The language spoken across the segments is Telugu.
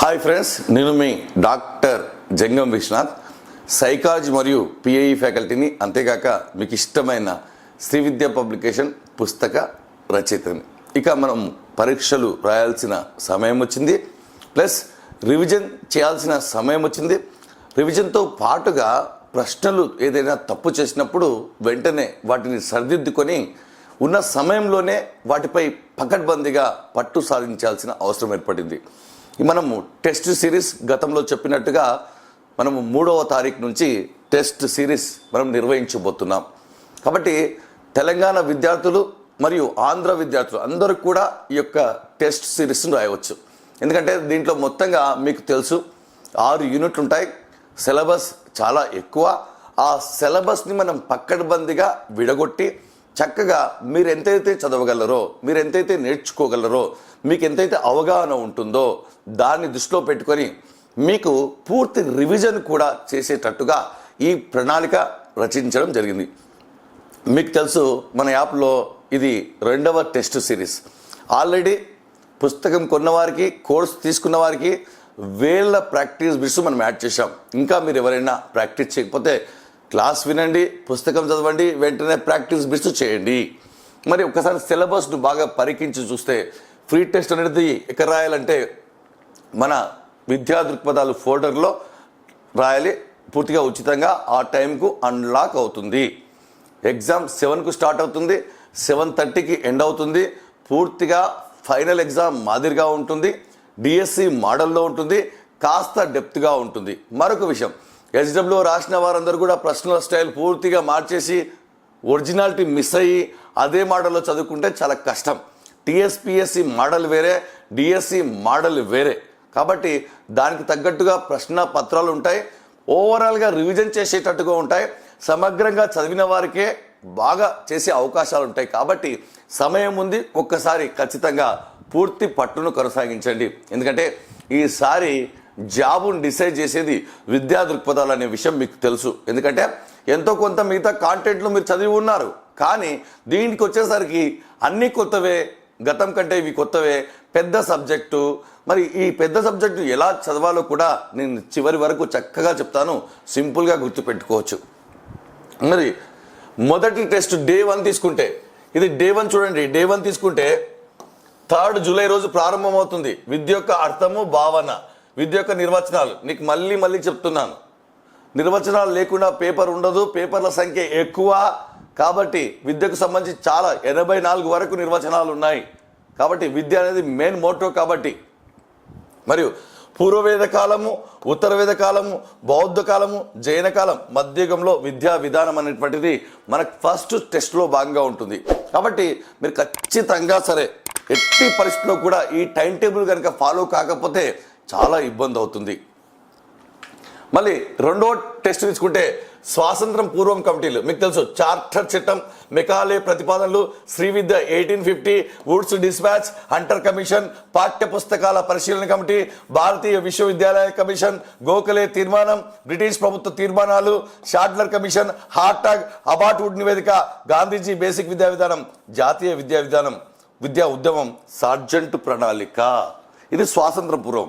హాయ్ ఫ్రెండ్స్ నేను మీ డాక్టర్ జంగం విశ్వనాథ్. సైకాలజీ మరియు పిఐఈ ఫ్యాకల్టీని అంతేకాక మీకు ఇష్టమైన శ్రీ విద్య పబ్లికేషన్ పుస్తక రచయితని. ఇక మనం పరీక్షలు రాయాల్సిన సమయం వచ్చింది. ప్లస్ రివిజన్ చేయాల్సిన సమయం వచ్చింది. రివిజన్తో పాటుగా ప్రశ్నలు ఏదైనా తప్పు చేసినప్పుడు వెంటనే వాటిని సరిదిద్దుకొని ఉన్న సమయంలోనే వాటిపై పకడ్బందీగా పట్టు సాధించాల్సిన అవసరం ఏర్పడింది. మనము టెస్ట్ సిరీస్ గతంలో చెప్పినట్టుగా మనము మూడవ తారీఖు నుంచి టెస్ట్ సిరీస్ మనం నిర్వహించబోతున్నాం. కాబట్టి తెలంగాణ విద్యార్థులు మరియు ఆంధ్ర విద్యార్థులు అందరూ కూడా ఈ యొక్క టెస్ట్ సిరీస్ను రాయవచ్చు. ఎందుకంటే దీంట్లో మొత్తంగా మీకు తెలుసు ఆరు యూనిట్లు ఉంటాయి. సిలబస్ చాలా ఎక్కువ. ఆ సిలబస్ని మనం పక్కడబందిగా విడగొట్టి చక్కగా మీరు ఎంతైతే చదవగలరో మీరు ఎంతైతే నేర్చుకోగలరో మీకు ఎంతైతే అవగాహన ఉంటుందో దాన్ని దృష్టిలో పెట్టుకొని మీకు పూర్తి రివిజన్ కూడా చేసేటట్టుగా ఈ ప్రణాళిక రచించడం జరిగింది. మీకు తెలుసు మన యాప్లో ఇది రెండవ టెస్ట్ సిరీస్. ఆల్రెడీ పుస్తకం కొన్నవారికి కోర్స్ తీసుకున్న వారికి వేల ప్రాక్టీస్ బిట్స్ మనం యాడ్ చేసాం ఇంకా మీరు ఎవరైనా ప్రాక్టీస్ చేయకపోతే క్లాస్ వినండి పుస్తకం చదవండి వెంటనే ప్రాక్టీస్ బిట్స్ చేయండి. మరి ఒకసారి సిలబస్ను బాగా పరికించి చూస్తే ఫ్రీ టెస్ట్ అనేది ఎక్కడ రాయాలంటే మన విద్యా దృక్పథాలు ఫోల్డర్లో రాయాలి పూర్తిగా ఉచితంగా ఆ టైంకు అన్లాక్ అవుతుంది. ఎగ్జామ్ సెవెన్కు స్టార్ట్ అవుతుంది సెవెన్ థర్టీకి ఎండ్ అవుతుంది పూర్తిగా ఫైనల్ ఎగ్జామ్ మాదిరిగా ఉంటుంది డిఎస్సి మోడల్లో ఉంటుంది కాస్త డెప్త్గా ఉంటుంది. మరొక విషయం ఎస్డబ్ల్యూ రాసిన వారందరూ కూడా ప్రశ్నల స్టైల్ పూర్తిగా మార్చేసి ఒరిజినాలిటీ మిస్ అయ్యి అదే మోడల్లో చదువుకుంటే చాలా కష్టం. టిఎస్పిఎస్సి మోడల్ వేరే డిఎస్సి మోడల్ వేరే. కాబట్టి దానికి తగ్గట్టుగా ప్రశ్న పత్రాలు ఉంటాయి. ఓవరాల్గా రివిజన్ చేసేటట్టుగా ఉంటాయి. సమగ్రంగా చదివిన వారికే బాగా చేసే అవకాశాలు ఉంటాయి. కాబట్టి సమయం ఉంది. ఒక్కసారి ఖచ్చితంగా పూర్తి పట్టును కొనసాగించండి. ఎందుకంటే ఈసారి జాబును డిసైడ్ చేసేది విద్యా దృక్పథాలు అనే విషయం మీకు తెలుసు. ఎందుకంటే ఎంతో కొంత మిగతా కాంటెంట్లు మీరు చదివి ఉన్నారు. కానీ దీనికి వచ్చేసరికి అన్నీ కొత్తవే గతం కంటే ఇవి కొత్తవే. పెద్ద సబ్జెక్టు. మరి ఈ పెద్ద సబ్జెక్టు ఎలా చదవాలో కూడా నేను చివరి వరకు చక్కగా చెప్తాను. సింపుల్గా గుర్తుపెట్టుకోవచ్చు. మరి మొదటి టెస్ట్ డే వన్ తీసుకుంటే ఇది డే వన్ చూడండి డే వన్ తీసుకుంటే థర్డ్ జూలై రోజు ప్రారంభమవుతుంది. విద్య యొక్క అర్థము భావన విద్య యొక్క నిర్వచనాలు. నీకు మళ్ళీ మళ్ళీ చెప్తున్నాను. నిర్వచనాలు లేకుండా పేపర్ ఉండదు పేపర్ల సంఖ్య ఎక్కువ కాబట్టి విద్యకు సంబంధించి చాలా ఎనభై నాలుగు వరకు నిర్వచనాలు ఉన్నాయి. కాబట్టి విద్య అనేది మెయిన్ మోటో కాబట్టి. మరియు పూర్వవేద కాలము ఉత్తర వేద కాలము బౌద్ధ కాలము జైన కాలం మధ్యయుగంలో విద్యా విధానం అనేటువంటిది మనకు ఫస్ట్ టెస్ట్లో భాగంగా ఉంటుంది. కాబట్టి మీరు ఖచ్చితంగా సరే ఎట్టి పరిస్థితిలో కూడా ఈ టైం టేబుల్ కనుక ఫాలో కాకపోతే చాలా ఇబ్బంది అవుతుంది. మళ్ళీ రెండో టెస్ట్ తీసుకుంటే స్వాతంత్రం పూర్వం కమిటీలు. మీకు తెలుసు చార్టర్ చట్టం మెకాలే ప్రతిపాదనలు శ్రీ విద్య eighteen fifty Wood's dispatch Hunter commission పాఠ్య పుస్తకాల పరిశీలన కమిటీ భారతీయ విశ్వవిద్యాలయ కమిషన్ గోఖలే తీర్మానం బ్రిటిష్ ప్రభుత్వ తీర్మానాలు షాట్లర్ కమిషన్ హార్టాగ్ అబాట్వుడ్ నివేదిక గాంధీజీ బేసిక్ విద్యా విధానం జాతీయ విద్యా విధానం విద్యా ఉద్యమం సార్జెంట్ ప్రణాళిక. ఇది స్వాతంత్ర పూర్వం.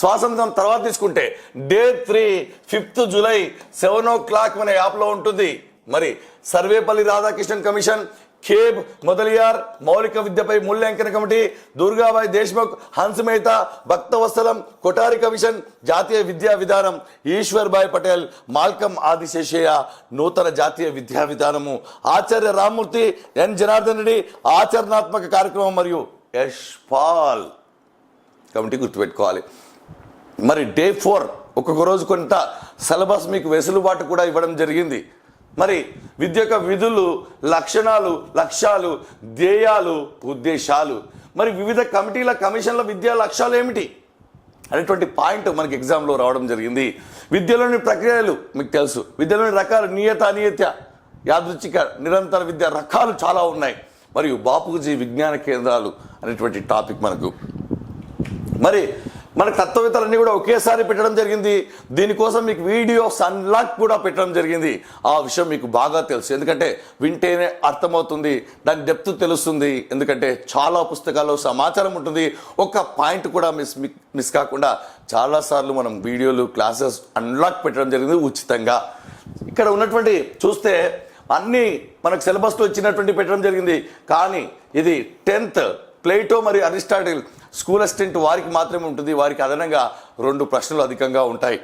స్వాతంత్రం తర్వాత తీసుకుంటే day three fifth July seven o'clock మన యాప్లో ఉంటుంది. మరి సర్వేపల్లి రాధాకృష్ణన్ కమిషన్ ఖేబ్ మొదలియార్ మౌలిక విద్యపై మూల్యాంకన కమిటీ దుర్గాబాయి దేశ్ముఖ్ హన్స్ మెహతా భక్తవత్సలం కొటారి కమిషన్ జాతీయ విద్యా విధానం ఈశ్వర్భాయ్ పటేల్ మాల్కం ఆదిశేషయ్య నూతన జాతీయ విద్యా విధానము ఆచార్య రామ్మూర్తి ఎన్. జనార్దన్ రెడ్డి ఆచరణాత్మక కార్యక్రమం మరియు యష్ పాల్. కమిటీ గుర్తుపెట్టుకోవాలి. మరి డే ఫోర్ ఒక్కొక్క రోజు కొంత సిలబస్ మీకు వెసులుబాటు కూడా ఇవ్వడం జరిగింది. మరి విద్య యొక్క విధులు లక్షణాలు లక్ష్యాలు ధ్యేయాలు ఉద్దేశాలు. మరి వివిధ కమిటీల కమిషన్ల విద్యా లక్ష్యాలు ఏమిటి అనేటువంటి పాయింట్ మనకి ఎగ్జామ్లో రావడం జరిగింది. విద్యలోని ప్రక్రియలు మీకు తెలుసు. విద్యలోని రకాలు నియత అనియత యాదృచ్ఛిక నిరంతర విద్య రకాలు చాలా ఉన్నాయి. మరియు బాపూజీ విజ్ఞాన కేంద్రాలు అనేటువంటి టాపిక్ మనకు. మరి మన తత్వవేత్తలన్నీ కూడా ఒకేసారి పెట్టడం జరిగింది. దీనికోసం మీకు వీడియోస్ సన్లాక్ కూడా పెట్టడం జరిగింది. ఆ విషయం మీకు బాగా తెలుసు. ఎందుకంటే వింటేనే అర్థమవుతుంది దాని డెప్త్ తెలుస్తుంది. ఎందుకంటే చాలా పుస్తకాల్లో సమాచారం ఉంటుంది. ఒక్క పాయింట్ కూడా మిస్ మిస్ కాకుండా చాలాసార్లు మనం వీడియోలు క్లాసెస్ అన్లాక్ పెట్టడం జరిగింది ఉచితంగా. ఇక్కడ ఉన్నటువంటి చూస్తే అన్నీ మనకు సిలబస్లో ఇచ్చినటువంటి పెట్టడం జరిగింది. కానీ ఇది టెన్త్ ప్లేటో మరియు అరిస్టాటిల్ స్కూల్ అసిస్టెంట్ వారికి మాత్రమే ఉంటుంది. వారికి అదనంగా రెండు ప్రశ్నలు అధికంగా ఉంటాయి.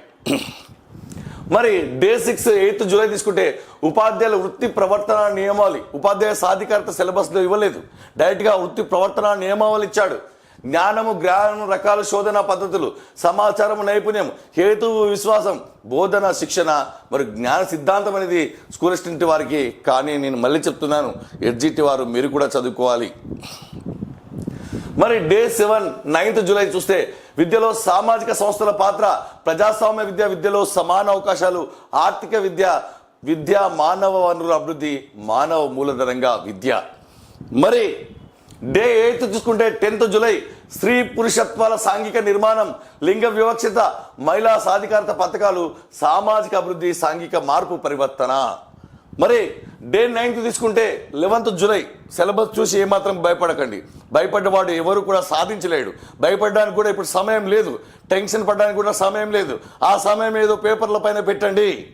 మరి డే సిక్స్ ఎయిత్ జూలై తీసుకుంటే ఉపాధ్యాయుల వృత్తి ప్రవర్తన నియమావళి ఉపాధ్యాయ సాధికారత సిలబస్లో ఇవ్వలేదు. డైరెక్ట్గా వృత్తి ప్రవర్తన నియమావళి ఇచ్చాడు. జ్ఞానము జ్ఞానం రకాల శోధన పద్ధతులు సమాచారము నైపుణ్యం హేతువు విశ్వాసం బోధన శిక్షణ మరి జ్ఞాన సిద్ధాంతం అనేది స్కూల్ అసిస్టెంట్ వారికి కానీ నేను మళ్ళీ చెప్తున్నాను. ఎడ్జిటి వారు మీరు కూడా చదువుకోవాలి. మరి డే సెవెన్ నైన్త్ జూలై చూస్తే విద్యలో సామాజిక సంస్థల పాత్ర ప్రజాస్వామ్య విద్య విద్యలో సమాన అవకాశాలు ఆర్థిక విద్య విద్య మానవ వనరుల అభివృద్ధి మానవ మూలధనంగా విద్య. మరి డే ఎయిత్ చూసుకుంటే టెన్త్ జూలై స్త్రీ పురుషత్వాల సాంఘిక నిర్మాణం లింగ వివక్షత మహిళా సాధికారత పథకాలు సామాజిక అభివృద్ధి సాంఘిక మార్పు పరివర్తన. మరి డే నైన్త్ తీసుకుంటే లెవెన్త్ జూలై సిలబస్ చూసి ఏమాత్రం భయపడకండి. భయపడ్డవాడు ఎవరు కూడా సాధించలేడు. భయపడడానికి కూడా ఇప్పుడు సమయం లేదు. టెన్షన్ పడడానికి కూడా సమయం లేదు. ఆ సమయం ఏదో పేపర్ల పైన పెట్టండి.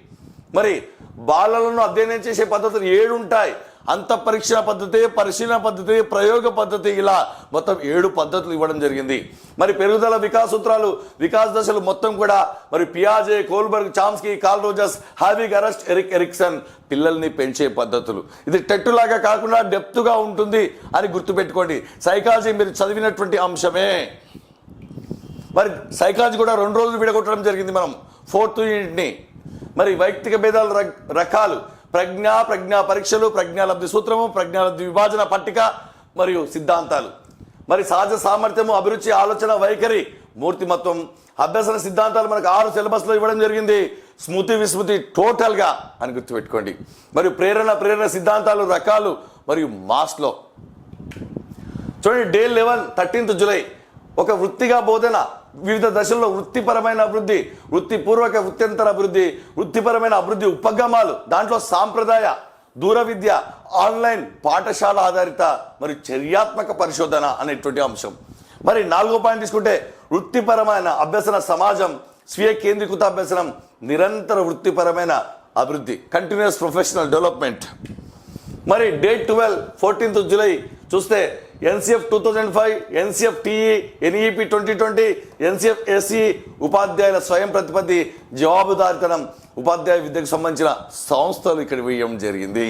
మరి బాలలను అధ్యయనం చేసే పద్ధతులు ఏడు ఉంటాయి అంత పరీక్ష పద్ధతి పరిశీలన పద్ధతి ప్రయోగ పద్ధతి ఇలా మొత్తం ఏడు పద్ధతులు ఇవ్వడం జరిగింది. మరి పెరుగుదల వికాస సూత్రాలు వికాస దశలు మొత్తం కూడా మరి పియాజే Kohlberg Chomsky Carl Rogers Havighurst Erik Erikson పిల్లల్ని పెంచే పద్ధతులు. ఇది టెట్టులాగా కాకుండా డెప్త్గా ఉంటుంది అని గుర్తుపెట్టుకోండి. సైకాలజీ మీరు చదివినటువంటి అంశమే. మరి సైకాలజీ కూడా రెండు రోజులు విడగొట్టడం జరిగింది మనం. ఫోర్త్ యూనిట్ని. మరి వైయక్తిక భేదాలు రకాలు. ప్రజ్ఞ ప్రజ్ఞా పరీక్షలు ప్రజ్ఞాలబ్ధి సూత్రము ప్రజ్ఞాలబ్ధి విభాజన పట్టిక మరియు సిద్ధాంతాలు. మరి సహజ సామర్థ్యము అభిరుచి ఆలోచన వైఖరి మూర్తిమత్వం అభ్యసన సిద్ధాంతాలు మనకు ఆరు సిలబస్లో ఇవ్వడం జరిగింది. స్మృతి విస్మృతి టోటల్గా అని గుర్తుపెట్టుకోండి. మరియు ప్రేరణ ప్రేరణ సిద్ధాంతాలు రకాలు మరియు మాస్లో. చూడండి డే లెవెన్ థర్టీన్త్ జూలై. ఒక వృత్తిగా బోధన. వివిధ దశల్లో వృత్తిపరమైన అభివృద్ధి వృత్తిపూర్వక వృత్యంతర అభివృద్ధి వృత్తిపరమైన అభివృద్ధి ఉపగమాలు దాంట్లో సాంప్రదాయ దూర విద్య ఆన్లైన్ పాఠశాల ఆధారిత మరియు చర్యాత్మక పరిశోధన అనేటువంటి అంశం. మరి నాలుగో పాయింట్ తీసుకుంటే వృత్తిపరమైన అభ్యసన సమాజం స్వీయ కేంద్రీకృత అభ్యసనం నిరంతర వృత్తిపరమైన అభివృద్ధి కంటిన్యూస్ ప్రొఫెషనల్ డెవలప్మెంట్ మరి డేట్ ట్వెల్వ్ ఫోర్టీన్త్ జూలై చూస్తే NCF two thousand five NCF TE NEP twenty twenty NCF SE ఉపాధ్యాయుల స్వయం ప్రతిపత్తి జవాబుదారితనం ఉపాధ్యాయ విద్యకు సంబంధించిన సంస్థలు ఇక్కడ వేయడం జరిగింది.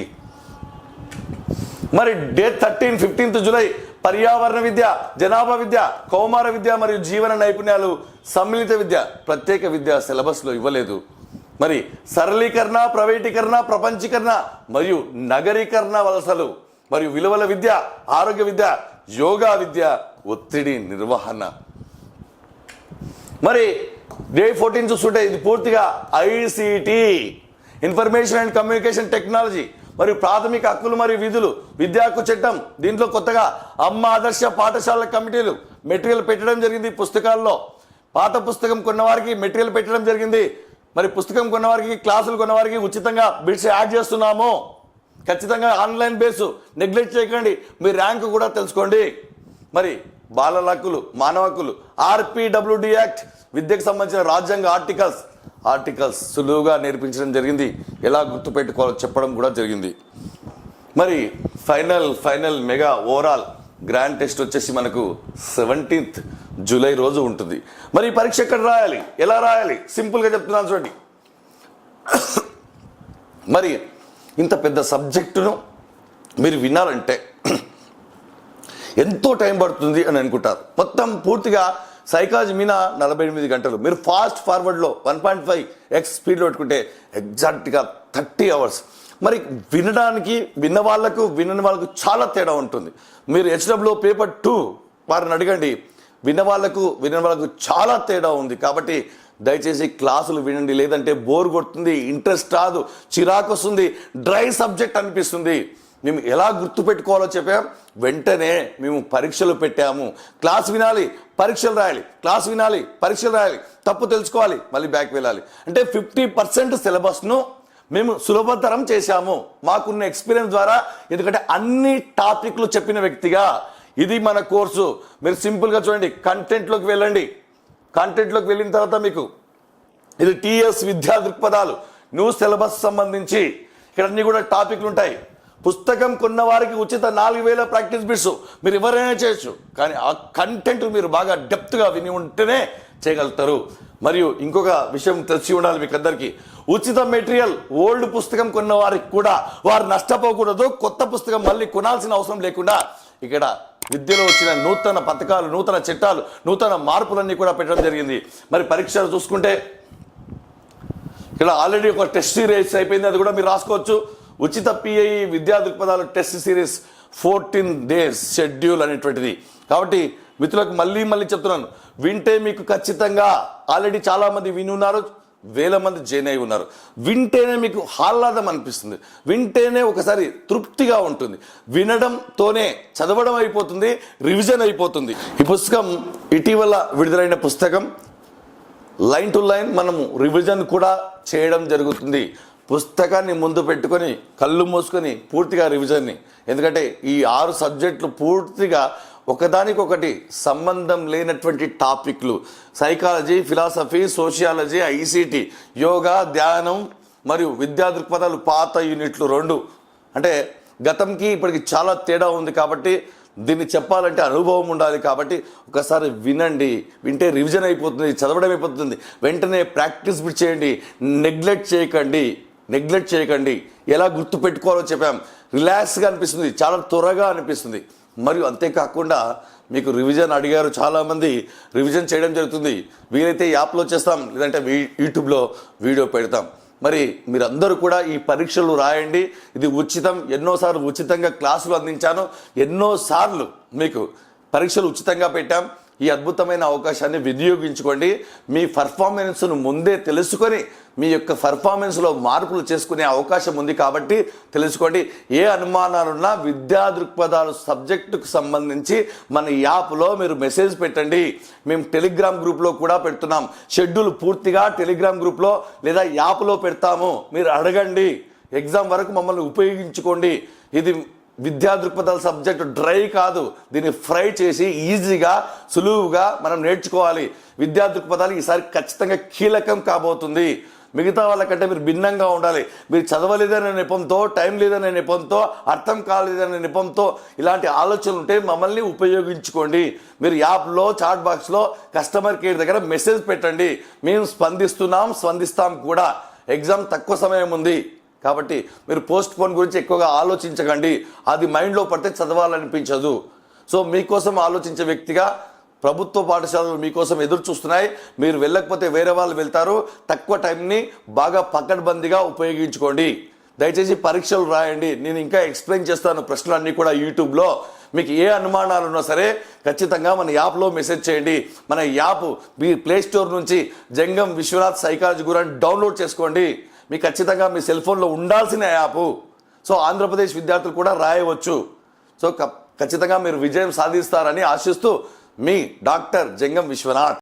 మరి డేట్ థర్టీన్ ఫిఫ్టీన్త్ జూలై పర్యావరణ విద్య జనాభా విద్య కౌమార విద్య మరియు జీవన నైపుణ్యాలు సమ్మిళిత విద్య ప్రత్యేక విద్య సిలబస్లో ఇవ్వలేదు. మరి సరళీకరణ ప్రైవేటీకరణ ప్రపంచీకరణ మరియు నగరీకరణ వలసలు మరియు విలువల విద్య ఆరోగ్య విద్య యోగా విద్య ఒత్తిడి నిర్వహణ. మరి డే ఫోర్టీన్ చూస్తుంటే ఇది పూర్తిగా ICT information and communication technology మరియు ప్రాథమిక హక్కులు మరియు విధులు విద్యా హక్కు చట్టం దీంట్లో కొత్తగా అమ్మ ఆదర్శ పాఠశాల కమిటీలు మెటీరియల్ పెట్టడం జరిగింది పుస్తకాల్లో. పాత పుస్తకం కొన్నవారికి మెటీరియల్ పెట్టడం జరిగింది. మరి పుస్తకం కొన్నవారికి క్లాసులు కొన్నవారికి ఉచితంగా బిడ్స్ యాడ్ చేస్తున్నాము. ఖచ్చితంగా ఆన్లైన్ బేసు. నెగ్లెక్ట్ చేయకండి. మీ ర్యాంకు కూడా తెలుసుకోండి. మరి బాలల హక్కులు మానవ హక్కులు ఆర్పిడబ్ల్యూడి యాక్ట్ విద్యకు సంబంధించిన రాజ్యాంగ ఆర్టికల్స్ ఆర్టికల్స్ సులువుగా నేర్పించడం జరిగింది. ఎలా గుర్తుపెట్టుకోవాలో చెప్పడం కూడా జరిగింది. మరి final final mega overall grand test వచ్చేసి మనకు సెవెంటీన్త్ జూలై రోజు ఉంటుంది. మరి ఈ పరీక్ష ఎక్కడ రాయాలి? ఎలా రాయాలి? సింపుల్గా చెప్తున్నాను చూడండి. మరి ఇంత పెద్ద సబ్జెక్టును మీరు వినాలంటే ఎంతో టైం పడుతుంది అని అనుకుంటారు. మొత్తం పూర్తిగా సైకాలజీ మీద నలభై ఎనిమిది గంటలు. మీరు ఫాస్ట్ ఫార్వర్డ్లో వన్ పాయింట్ ఫైవ్ ఎక్స్ స్పీడ్లో పెట్టుకుంటే ఎగ్జాక్ట్గా థర్టీ అవర్స్. మరి వినడానికి విన్న వాళ్ళకు వినని వాళ్ళకు చాలా తేడా ఉంటుంది. మీరు హెచ్డబ్ల్యూ పేపర్ టూ వారిని అడగండి. విన్న వాళ్ళకు వాళ్ళకు చాలా తేడా ఉంది. కాబట్టి దయచేసి క్లాసులు వినండి. లేదంటే బోర్ కొడుతుంది ఇంట్రెస్ట్ రాదు చిరాకు వస్తుంది డ్రై సబ్జెక్ట్ అనిపిస్తుంది. మేము ఎలా గుర్తుపెట్టుకోవాలో చెప్పాం? వెంటనే మేము పరీక్షలు పెట్టాము. క్లాస్ వినాలి పరీక్షలు రాయాలి. క్లాస్ వినాలి పరీక్షలు రాయాలి. తప్పు తెలుసుకోవాలి మళ్ళీ బ్యాక్ వెళ్ళాలి. అంటే ఫిఫ్టీ పర్సెంట్ సిలబస్ను మేము సులభతరం చేశాము. మాకున్న ఎక్స్పీరియన్స్ ద్వారా ఎందుకంటే అన్ని టాపిక్లు చెప్పిన వ్యక్తిగా ఇది మన కోర్సు. మీరు సింపుల్గా చూడండి. కంటెంట్లోకి వెళ్ళండి. కంటెంట్లోకి వెళ్ళిన తర్వాత మీకు ఇది టీఎస్ విద్యా దృక్పథాలు న్యూ సిలబస్ సంబంధించి. ఇక్కడ కూడా టాపిక్లు ఉంటాయి. పుస్తకం కొన్న వారికి ఉచిత నాలుగు వేల ప్రాక్టీస్ బిట్స్. మీరు ఎవరైనా చేయొచ్చు. కానీ ఆ కంటెంట్ మీరు బాగా డెప్త్గా విని ఉంటేనే చేయగలుగుతారు. మరియు ఇంకొక విషయం తెలిసి ఉండాలి మీకు అందరికీ. ఉచిత మెటీరియల్ ఓల్డ్ పుస్తకం కొన్న వారికి కూడా వారు నష్టపోకూడదు. కొత్త పుస్తకం మళ్ళీ కొనాల్సిన అవసరం లేకుండా ఇక్కడ విద్యలో వచ్చిన నూతన పథకాలు నూతన చట్టాలు నూతన మార్పులన్నీ కూడా పెట్టడం జరిగింది. మరి పరీక్షలు చూసుకుంటే ఇక్కడ ఆల్రెడీ ఒక టెస్ట్ సిరీస్ అయిపోయింది. అది కూడా మీరు రాసుకోవచ్చు. ఉచిత పిఐ విద్యా దృక్పథాలు test series fourteen days schedule అనేటువంటిది. కాబట్టి మిత్రులకు మళ్ళీ మళ్ళీ చెప్తున్నాను. వింటే మీకు ఖచ్చితంగా ఆల్రెడీ చాలామంది విని ఉన్నారు. వేల మంది జైన్ అయి ఉన్నారు. వింటేనే మీకు ఆహ్లాదం అనిపిస్తుంది. వింటేనే ఒకసారి తృప్తిగా ఉంటుంది. వినడంతోనే చదవడం అయిపోతుంది రివిజన్ అయిపోతుంది. ఈ పుస్తకం ఇటీవల విడుదలైన పుస్తకం. లైన్ టు లైన్ మనము రివిజన్ కూడా చేయడం జరుగుతుంది. పుస్తకాన్ని ముందు పెట్టుకొని కళ్ళు మూసుకొని పూర్తిగా రివిజన్ని ఎందుకంటే ఈ ఆరు సబ్జెక్టులు పూర్తిగా ఒకదానికొకటి సంబంధం లేనటువంటి టాపిక్లు. Psychology philosophy sociology ICT yoga ధ్యానం మరియు విద్యా దృక్పథాలు పాత యూనిట్లు రెండు. అంటే గతంకి ఇప్పటికి చాలా తేడా ఉంది కాబట్టి దీన్ని చెప్పాలంటే అనుభవం ఉండాలి కాబట్టి ఒకసారి వినండి. వింటే రివిజన్ అయిపోతుంది చదవడం అయిపోతుంది. వెంటనే ప్రాక్టీస్ చేయండి. నెగ్లెక్ట్ చేయకండి. నెగ్లెక్ట్ చేయకండి. ఎలా గుర్తు పెట్టుకోవాలో చెప్పాం. రిలాక్స్గా అనిపిస్తుంది. చాలా త్వరగా అనిపిస్తుంది. మరియు అంతేకాకుండా మీకు రివిజన్ అడిగారు చాలామంది రివిజన్ చేయడం జరుగుతుంది. వీలైతే యాప్లో చేస్తాం లేదంటే యూట్యూబ్లో వీడియో పెడతాం. మరి మీరందరూ కూడా ఈ పరీక్షలు రాయండి. ఇది ఉచితం ఎన్నోసార్లు ఉచితంగా క్లాసులు అందించాను. ఎన్నోసార్లు మీకు పరీక్షలు ఉచితంగా పెట్టాం. ఈ అద్భుతమైన అవకాశాన్ని వినియోగించుకోండి. మీ పర్ఫార్మెన్స్ను ముందే తెలుసుకొని మీ యొక్క పర్ఫార్మెన్స్లో మార్పులు చేసుకునే అవకాశం ఉంది కాబట్టి తెలుసుకోండి. ఏ అనుమానాలున్నా విద్యా దృక్పథాలు సబ్జెక్టుకు సంబంధించి మన యాప్లో మీరు మెసేజ్ పెట్టండి. మేము టెలిగ్రామ్ గ్రూప్లో కూడా పెడుతున్నాం. షెడ్యూల్ పూర్తిగా టెలిగ్రామ్ గ్రూప్లో లేదా యాప్లో పెడతాము. మీరు అడగండి. ఎగ్జామ్ వరకు మమ్మల్ని ఉపయోగించుకోండి. ఇది విద్యా దృక్పథాల సబ్జెక్టు డ్రై కాదు. దీన్ని ఫ్రై చేసి ఈజీగా సులువుగా మనం నేర్చుకోవాలి. విద్యా దృక్పథాలు ఈసారి ఖచ్చితంగా కీలకం కాబోతుంది. మిగతా వాళ్ళకంటే మీరు భిన్నంగా ఉండాలి. మీరు చదవలేదనే నెపంతో టైం లేదనే నెపంతో అర్థం కాలేదనే నెపంతో ఇలాంటి ఆలోచనలు ఉంటే మమ్మల్ని ఉపయోగించుకోండి. మీరు యాప్లో చాట్ బాక్స్లో కస్టమర్ కేర్ దగ్గర మెసేజ్ పెట్టండి. మేము స్పందిస్తున్నాం స్పందిస్తాం కూడా. ఎగ్జామ్ తక్కువ సమయం ఉంది. కాబట్టి మీరు పోస్ట్ పోన్ గురించి ఎక్కువగా ఆలోచించకండి. అది మైండ్లో పడితే చదవాలనిపించదు. సో మీకోసం ఆలోచించే వ్యక్తిగా ప్రభుత్వ పాఠశాలలు మీకోసం ఎదురు చూస్తున్నాయి. మీరు వెళ్ళకపోతే వేరే వాళ్ళు వెళ్తారు. తక్కువ టైంని బాగా పకడ్బందీగా ఉపయోగించుకోండి. దయచేసి పరీక్షలు రాయండి. నేను ఇంకా ఎక్స్ప్లెయిన్ చేస్తాను ప్రశ్నలన్నీ కూడా యూట్యూబ్లో మీకు ఏ అనుమానాలు ఉన్నా సరే ఖచ్చితంగా మన యాప్లో మెసేజ్ చేయండి. మన యాప్ మీ ప్లే స్టోర్ నుంచి జంగం విశ్వనాథ్ సైకాలజీ గురించి డౌన్లోడ్ చేసుకోండి. మీ ఖచ్చితంగా మీ సెల్ ఫోన్లో ఉండాల్సిన యాప్. సో ఆంధ్రప్రదేశ్ విద్యార్థులు కూడా రాయవచ్చు. సో ఖచ్చితంగా మీరు విజయం సాధిస్తారని ఆశిస్తూ మీ డాక్టర్ జంగం విశ్వనాథ్.